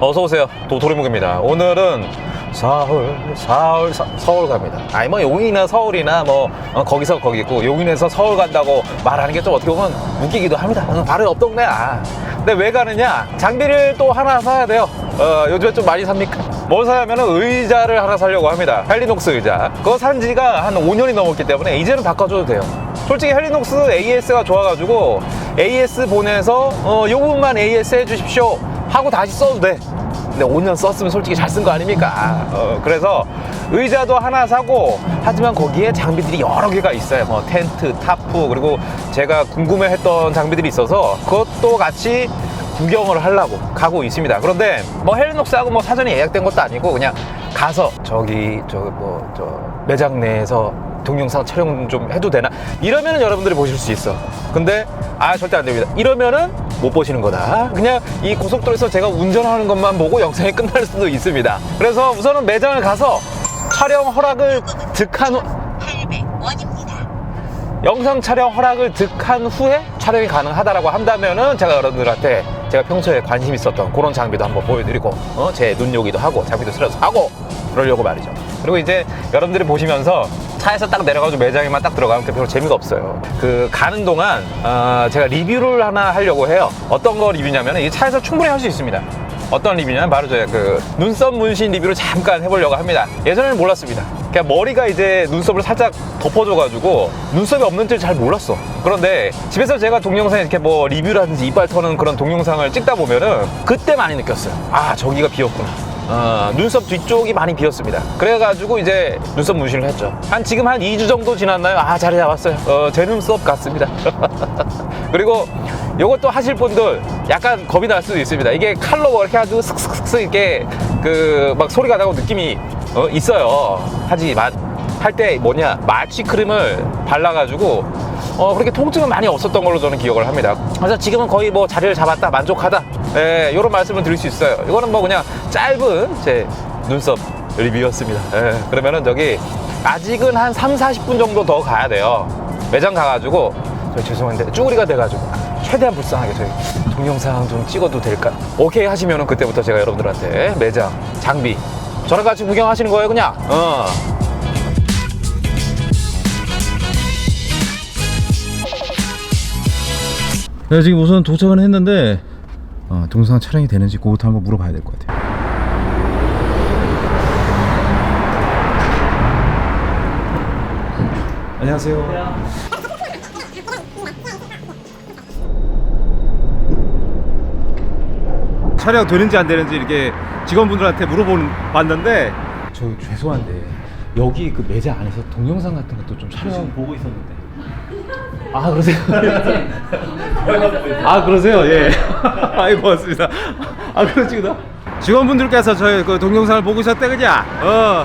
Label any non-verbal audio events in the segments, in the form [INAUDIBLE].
어서 오세요. 도토리묵입니다. 오늘은 서울, 서울, 서, 서울 갑니다. 아니 뭐 용인이나 서울이나 뭐 어, 거기서 거기고 용인에서 서울 간다고 말하는 게 좀 어떻게 보면 웃기기도 합니다. 어, 바로 옆 동네야. 근데 왜 가느냐? 장비를 또 하나 사야 돼요. 어, 요즘에 좀 많이 삽니까? 뭘 사냐면 의자를 하나 사려고 합니다. 헬리녹스 의자. 그거 산 지가 한 5년이 넘었기 때문에 이제는 바꿔줘도 돼요. 솔직히 헬리녹스 AS가 좋아가지고 AS 보내서 어, 요 부분만 AS 해주십시오 하고 다시 써도 돼. 근데 5년 썼으면 솔직히 잘 쓴 거 아닙니까? 어, 그래서 의자도 하나 사고 하지만 거기에 장비들이 여러 개가 있어요. 뭐 텐트, 타프 그리고 제가 궁금해했던 장비들이 있어서 그것도 같이 구경을 하려고 가고 있습니다. 그런데 뭐 헬리녹스하고 뭐 사전에 예약된 것도 아니고 그냥 가서 저기 저 뭐 저 매장 내에서 동영상 촬영 좀 해도 되나? 이러면은 여러분들이 보실 수 있어. 근데 아 절대 안 됩니다. 이러면은 못 보시는 거다. 그냥 이 고속도로에서 제가 운전하는 것만 보고 영상이 끝날 수도 있습니다. 그래서 우선은 매장을 가서 촬영 허락을 득한 후 800원입니다. 영상 촬영 허락을 득한 후에 촬영이 가능하다라고 한다면은 제가 여러분들한테 제가 평소에 관심 있었던 그런 장비도 한번 보여드리고 어, 제 눈요기도 하고 장비도 실어서 하고 그러려고 말이죠. 그리고 이제 여러분들이 보시면서 차에서 딱 내려가지고 매장에만 딱 들어가면 별로 재미가 없어요. 그 가는 동안 어, 제가 리뷰를 하나 하려고 해요. 어떤 거 리뷰냐면 이 차에서 충분히 할 수 있습니다. 어떤 리뷰냐면 바로 저의 그 눈썹 문신 리뷰를 잠깐 해보려고 합니다. 예전에는 몰랐습니다. 그냥 머리가 이제 눈썹을 살짝 덮어줘가지고 눈썹이 없는 줄 잘 몰랐어. 그런데 집에서 제가 동영상 이렇게 뭐 리뷰라든지 이빨 터는 그런 동영상을 찍다 보면은 그때 많이 느꼈어요. 아 저기가 비었구나. 어, 눈썹 뒤쪽이 많이 비었습니다. 그래가지고 이제 눈썹 문신을 했죠. 한 지금 한 2주 정도 지났나요? 아 자리 잡았어요. 어, 제 눈썹 같습니다. [LAUGHS] 그리고 이것도 하실 분들 약간 겁이 날 수도 있습니다. 이게 칼로 뭐 이렇게 해가지고 슥슥슥 이렇게 그 막 소리가 나고 느낌이 어, 있어요. 하지만 할때 뭐냐 마취 크림을 발라가지고 어, 그렇게 통증은 많이 없었던 걸로 저는 기억을 합니다. 그래서 지금은 거의 뭐 자리를 잡았다 만족하다 예, 이런 말씀을 드릴 수 있어요. 이거는 뭐 그냥 짧은 제 눈썹 리뷰였습니다. 예, 그러면은 저기 아직은 한 3, 40분 정도 더 가야 돼요. 매장 가가지고 저 죄송한데 쭈구리가 돼가지고 최대한 불쌍하게 저희 동영상 좀 찍어도 될까? 오케이 하시면은 그때부터 제가 여러분들한테 매장 장비 저랑 같이 구경하시는 거예요 그냥. 어. 네, 지금 우선 도착은 했는데 어, 동영상 촬영이 되는지 그것도 한번 물어봐야 될 것 같아요. 안녕하세요. 촬영 되는지 안 되는지 이렇게 직원분들한테 물어보는 봤는데 저 죄송한데 여기 그 매장 안에서 동영상 같은 것도 좀 촬영 보고 있었는데 아 그러세요? [LAUGHS] 아 그러세요? 예. [LAUGHS] 아이 고맙습니다. 아 그러시구나. 직원분들께서 저희 그 동영상을 보고 있었대 그냥. 어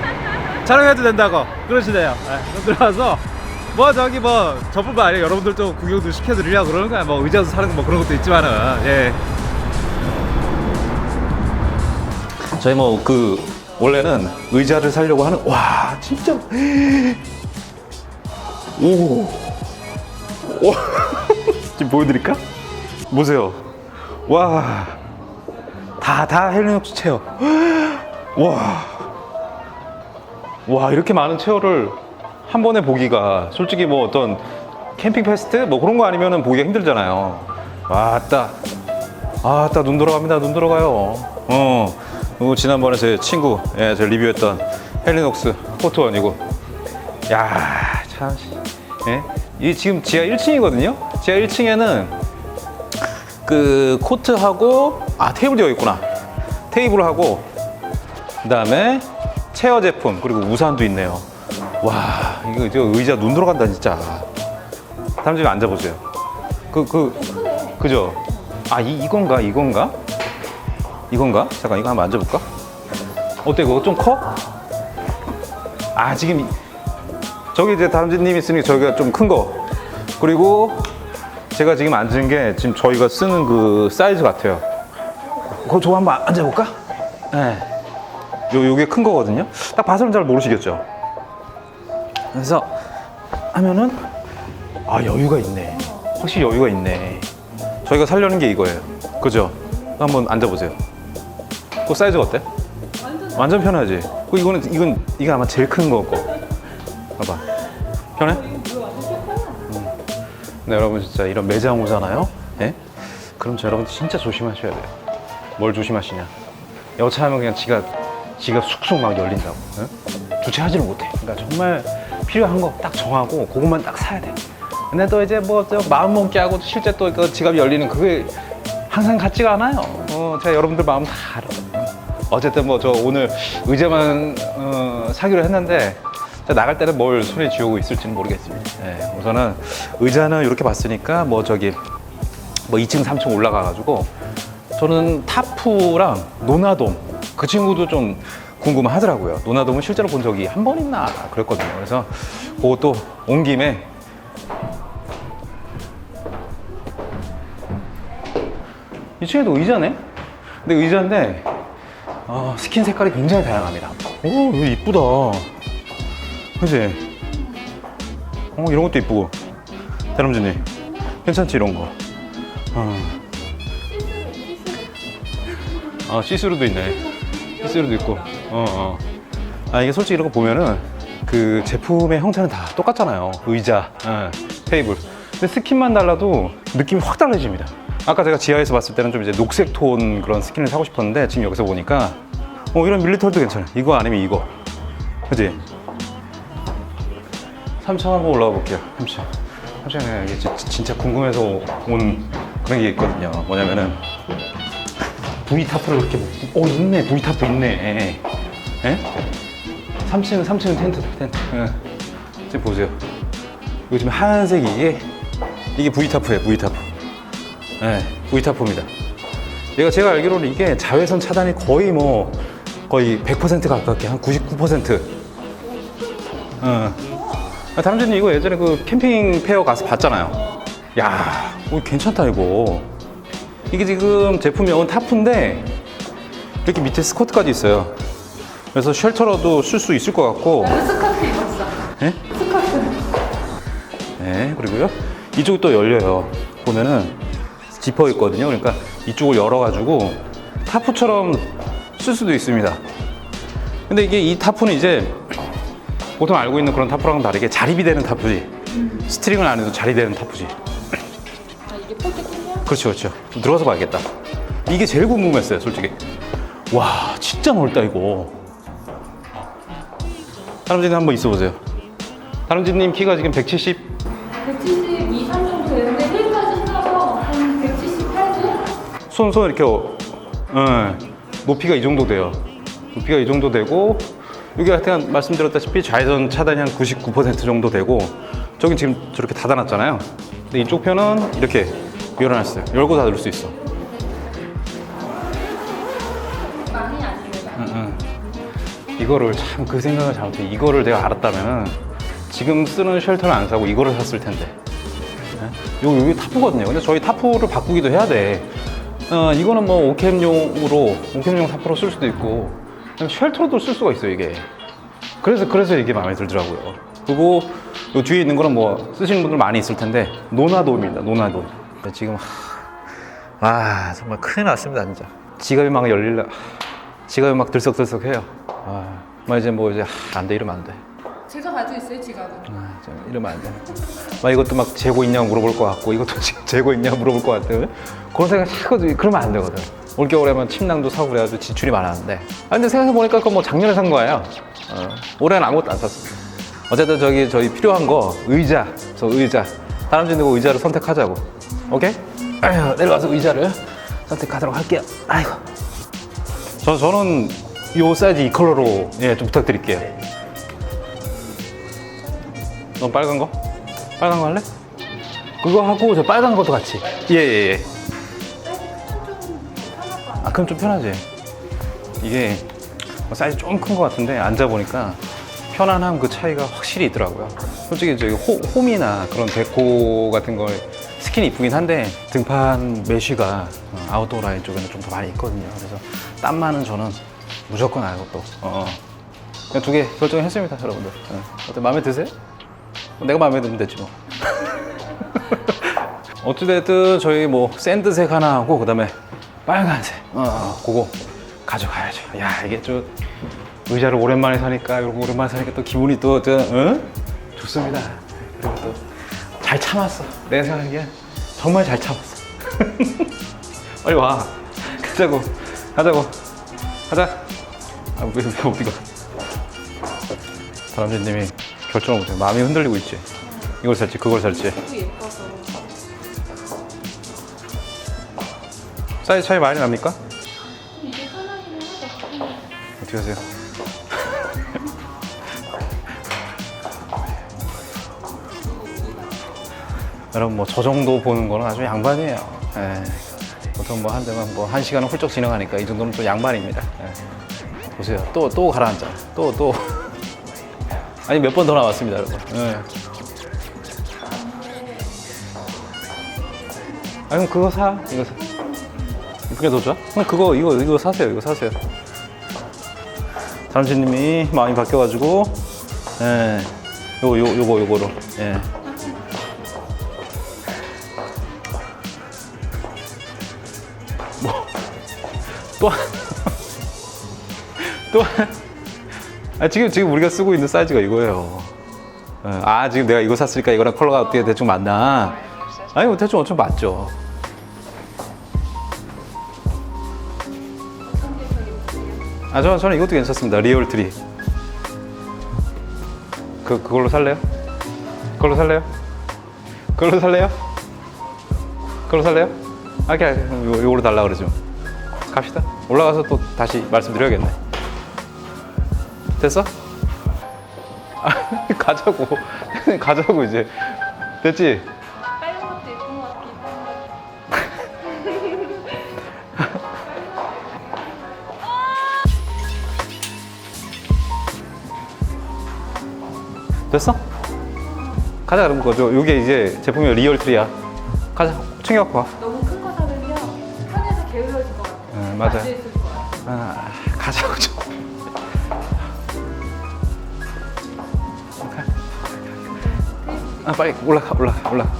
촬영해도 된다고 그러시네요. 예. 들어와서 뭐 저기 뭐 저뿐만 아니라 여러분들도 구경도 시켜드리려고 그러는 거야. 뭐 의자도 사는 뭐 그런 것도 있지만은 예. 저희 뭐 그 원래는 의자를 사려고 하는 와 진짜 오, 오. [LAUGHS] 지금 보여드릴까? 보세요. 와 다 다 헬리녹스 체어. [GASPS] 와. 와 이렇게 많은 체어를 한 번에 보기가 솔직히 뭐 어떤 캠핑 페스트? 뭐 그런 거 아니면은 보기가 힘들잖아요. 와따 아따 눈 돌아갑니다. 눈 돌아가요. 어. 그리고 지난번에 제 친구 예, 저 리뷰했던 헬리녹스 포트원이고. 야 참. 예? 이 지금 지하 1층이거든요? 지하 1층에는 그 코트하고 아 테이블 되어 있구나. 테이블하고 그 다음에 체어 제품 그리고 우산도 있네요. 와 이거 저 의자 눈 돌아간다 진짜. 다음 집에 앉아보세요. 그그 그 죠? 아 이, 이건가? 이건가? 이건가? 잠깐 이거 한번 앉아볼까? 어때 그거? 좀 커? 아 지금 이- 저기 이제 다음 집님 있으니까 저기가 좀 큰 거 그리고 제가 지금 앉은 게 지금 저희가 쓰는 그 사이즈 같아요 그거 저거 한번 앉아볼까? 네. 요, 요게 큰 거거든요. 딱 봐서는 잘 모르시겠죠? 그래서 하면은, 아, 여유가 있네. 확실히 여유가 있네. 저희가 살려는 게 이거예요. 그죠? 한번 앉아보세요. 그 사이즈가 어때? 완전 편하지. 그 이거는 이건 이게 아마 제일 큰 거고. 봐봐. 편해? 음. 네, 여러분 진짜 이런 매장 오잖아요. 예? 그럼 저 여러분 진짜 조심하셔야 돼요. 뭘 조심하시냐? 여차하면 그냥 지가 지가 쑥쑥 막 열린다고. 예? 주체하지를 못해. 그러니까 정말 필요한 거 딱 정하고 그것만 딱 사야 돼. 근데 또 이제 뭐저 마음 먹게 하고 실제 또 그 지갑이 열리는 그게 항상 같지가 않아요. 어, 제가 여러분들 마음 다 알아요. 어쨌든 뭐 저 오늘 의자만 어, 사기로 했는데 나갈 때는 뭘 손에 쥐고 있을지는 모르겠습니다. 예, 우선은 의자는 이렇게 봤으니까 뭐 저기 뭐 2층, 3층 올라가가지고 저는 타프랑 노나돔 그 친구도 좀 궁금하더라고요. 노나돔은 실제로 본 적이 한 번 있나 그랬거든요. 그래서 그것도 온 김에 이 친구도 의자네? 근데 의자인데 어, 스킨 색깔이 굉장히 다양합니다. 오, 이쁘다. 그지? 어, 이런 것도 이쁘고. 대남준님, 괜찮지, 이런 거? 어. 아, 시스루도 있네. 시스루도 있고. 어, 어. 아, 이게 솔직히 이런 거 보면은 그 제품의 형태는 다 똑같잖아요. 의자, 예, 테이블. 근데 스킨만 달라도 느낌이 확 달라집니다. 아까 제가 지하에서 봤을 때는 좀 이제 녹색 톤 그런 스킨을 사고 싶었는데 지금 여기서 보니까 어, 이런 밀리터리도 괜찮아. 이거 아니면 이거. 그지? 3층 한번 올라가 볼게요. 3층. 3층에 이게 지- 진짜 궁금해서 온 그런 게 있거든요. 뭐냐면은 V타프를 이렇게 못- 어 있네 V타프 있네 예? 3층은 3층은 텐트다 텐트 예. 지금 보세요 이거 지금 하얀색이 이게 이게 V타프예요 V타프 예, V타프입니다 얘가 제가 알기로는 이게 자외선 차단이 거의 뭐 거의 100% 가깝게 한 99% 어. 아, 다람쥐님 이거 예전에 그 캠핑 페어 가서 봤잖아요 야 오, 괜찮다 이거 이게 지금 제품명은 타프인데 이렇게 밑에 스커트까지 있어요. 그래서 쉘터로도 쓸 수 있을 것 같고. 스커트 입었어. 예? 스커트. 네, 그리고요. 이쪽 또 열려요. 보면은 지퍼 있거든요. 그러니까 이쪽을 열어가지고 타프처럼 쓸 수도 있습니다. 근데 이게 이 타프는 이제 보통 알고 있는 그런 타프랑은 다르게 자립이 되는 타프지. 스트링을 안 해도 자리 되는 타프지. 아, 이게 포켓이냐? 그렇죠, 그렇죠. 좀 들어가서 봐야겠다. 이게 제일 궁금했어요, 솔직히. 와, 진짜 넓다, 이거. 다람쥐님 한번 있어 보세요. 다람쥐님 키가 지금 170? 172, 3 정도 되는데 힐까지 신어서 한 178도? 손, 손 이렇게, 어, 예, 높이가 이 정도 돼요. 높이가 이 정도 되고, 여기 하여튼 말씀드렸다시피 좌회전 차단이 한 99% 정도 되고, 저긴 지금 저렇게 닫아놨잖아요. 근데 이쪽 편은 이렇게 열어놨어요. 열고 닫을 수 있어. 응, 응. 이거를 참 그 생각을 잘못해. 이거를 내가 알았다면 지금 쓰는 쉘터를 안 사고 이거를 샀을 텐데. 예? 요 여기 타프거든요. 근데 저희 타프를 바꾸기도 해야 돼. 어, 이거는 뭐 오캠용으로 오캠용 타프로 쓸 수도 있고 그냥 쉘터로도 쓸 수가 있어요 이게. 그래서 그래서 이게 마음에 들더라고요. 그리고 요 뒤에 있는 거는 뭐 쓰시는 분들 많이 있을 텐데 노나돔입니다. 노나돔. 지금 하- 아 정말 큰일 났습니다 진짜. 지갑이 막 열릴라. 지갑이 막 들썩들썩해요. 아, 막 이제 뭐 이제 안돼 이러면 안 돼. 제가 가지고 있어요, 지갑은. 아, 좀 이러면 안 돼. 막 이것도 막 재고 있냐고 물어볼 것 같고 이것도 지- [LAUGHS] 재고 있냐고 물어볼 것 같아. 그런 생각 자꾸 들- 그러면 안 되거든. 올겨울에 만 침낭도 사고 그래가지고 지출이 많았는데. 아 근데 생각해 보니까 그거 뭐 작년에 산 거예요. 어, 올해는 아무것도 안 샀어. 어쨌든 저기 저희 필요한 거 의자, 저 의자. 다람쥐 누구 의자를 선택하자고. 오케이? 아휴, [CLEARS THROAT] 내려가서 의자를 선택하도록 할게요. 아이고. 저 저는 요 사이즈 이 컬러로 예 좀 부탁드릴게요. 넌 빨간 거? 빨간 거 할래? 그거 하고 저 빨간 것도 같이. 예예 예. 아 그럼 좀 편하지. 이게 뭐 사이즈 좀 큰 것 같은데 앉아 보니까 편안함 그 차이가 확실히 있더라고요. 솔직히 저기 호, 홈이나 그런 데코 같은 걸 스킨이 이쁘긴 한데 등판 메쉬가 어, 아웃도어 라인 쪽에는 좀 더 많이 있거든요. 그래서 땀만은 저는 무조건 안 것도. 어. 그냥 두 개 결정했습니다, 여러분들. 어. 어때 마음에 드세요? 내가 마음에 들면 됐지 뭐. [LAUGHS] 어찌됐든 저희 뭐 샌드색 하나 하고 그 다음에 빨간색 어, 어 그거 가져가야죠. 야 이게 좀 의자를 오랜만에 사니까 이러고 오랜만에 사니까 또 기분이 또 저, 응? 좋습니다. 그리고 또 잘 참았어. 내 생각에 정말 잘 참았어. [LAUGHS] 빨리 와. 가자고. 가자고. 가자. 아, 왜, 왜 어디가? 다람쥐님이 결정을 못해. 마음이 흔들리고 있지. 이걸 살지, 그걸 살지. 너무 예뻐서. 사이즈 차이 많이 납니까? 이게 편하기는 하죠. 어떻게 하세요? [LAUGHS] 여러분 뭐 저 정도 보는 거는 아주 양반이에요. 예. 보통 뭐 한 대만 뭐 한 시간은 훌쩍 지나가니까 이 정도는 또 양반입니다. 예. 보세요. 또 또 가라앉아. 또 또. [LAUGHS] 아니 몇 번 더 나왔습니다, 여러분. 예. 아 그럼 그거 사. 이거 사. 그게 더 좋아? 그거 이거 이거 사세요. 이거 사세요. 다람쥐님이 마음이 바뀌어가지고 예, 요, 요, 요거 요거로 예. 뭐 또 또, 아, 지금 지금 우리가 쓰고 있는 사이즈가 이거예요. 예, 아 지금 내가 이거 샀으니까 이거랑 컬러가 어떻게 대충 맞나? 아니 뭐 대충 어쩜 맞죠. 아, 저는, 저는 이것도 괜찮습니다. 리얼 트리. 그, 그걸로 살래요? 그걸로 살래요? 그걸로 살래요? 그걸로 살래요? 아, 그냥 요, 요거로 달라 그러죠. 갑시다. 올라가서 또 다시 말씀드려야겠네. 됐어? 아, [LAUGHS] 가자고. [LAUGHS] 가자고, 이제. 됐지? 됐어? 가자, 그럼 그거. 요게 이제 제품이 리얼 트리야. 가자. 챙겨갖고 와. 너무 큰 거 사면요. 편해서 게을러질 것 같아요. 네, 맞아요. 앉아 있을 것 같아요. 아, 가자고 좀. 아, 빨리 올라가, 올라가, 올라가.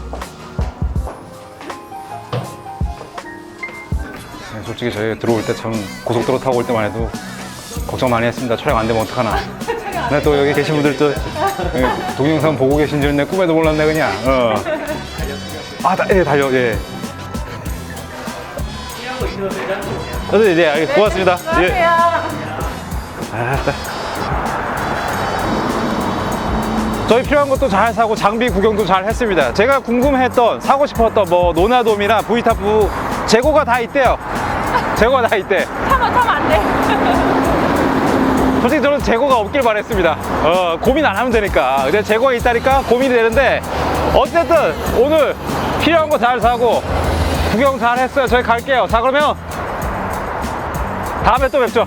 네, 솔직히 저희 들어올 때 참 고속도로 타고 올 때만 해도 걱정 많이 했습니다. 촬영 안 되면 어떡하나. [LAUGHS] 근데 또 여기 계신 분들도 예, 동영상 보고 계신 줄은 내 꿈에도 몰랐네, 그냥. 어. 아, 다, 예, 달려, 예. 네, 네, 알겠- 고맙습니다. 예. 아, 따. 저희 필요한 것도 잘 사고 장비 구경도 잘 했습니다. 제가 궁금했던 사고 싶었던 뭐 노나돔이나 브이타프 재고가 다 있대요. 재고가 다 있대. 솔직히 저는 재고가 없길 바랬습니다. 어, 고민 안 하면 되니까. 근데 재고가 있다니까 고민이 되는데 어쨌든 오늘 필요한 거 잘 사고 구경 잘 했어요. 저희 갈게요. 자 그러면 다음에 또 뵙죠.